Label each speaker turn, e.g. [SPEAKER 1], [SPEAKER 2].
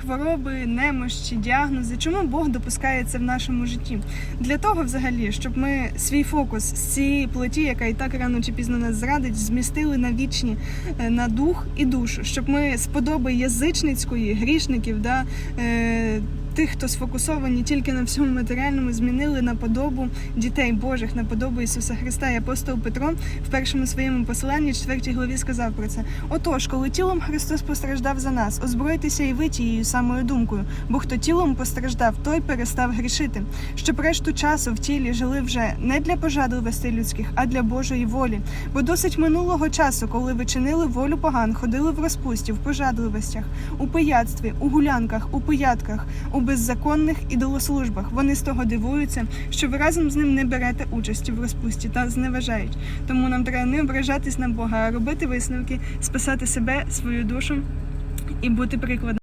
[SPEAKER 1] хвороби, немощі, діагнози. Чому Бог допускає це в нашому житті? Для того, взагалі, щоб ми свій фокус з цієї плоті, яка і так рано чи пізно нас зрадить, змістили на вічні, е, на дух і душу, щоб ми з подоби язичницької грішників, да, е, тих, хто сфокусовані тільки на всьому матеріальному, змінили на подобу дітей Божих, на подобу Ісуса Христа. І апостол Петро в першому своєму посланні, 4 главі, сказав про це. Отож, коли тілом Христос постраждав за нас, озбройтеся і ви тією самою думкою, бо хто тілом постраждав, той перестав грішити. Щоб решту часу в тілі жили вже не для пожадливостей людських, а для Божої волі. Бо досить минулого часу, коли ви чинили волю поган, ходили в розпусті, в пожадливостях, у пияцтві, у гулянках, у пиятках, у беззаконних ідолослужбах. Вони з того дивуються, що ви разом з ним не берете участі в розпусті та зневажають. Тому нам треба не ображатись на Бога, а робити висновки, спасати себе, свою душу і бути прикладом.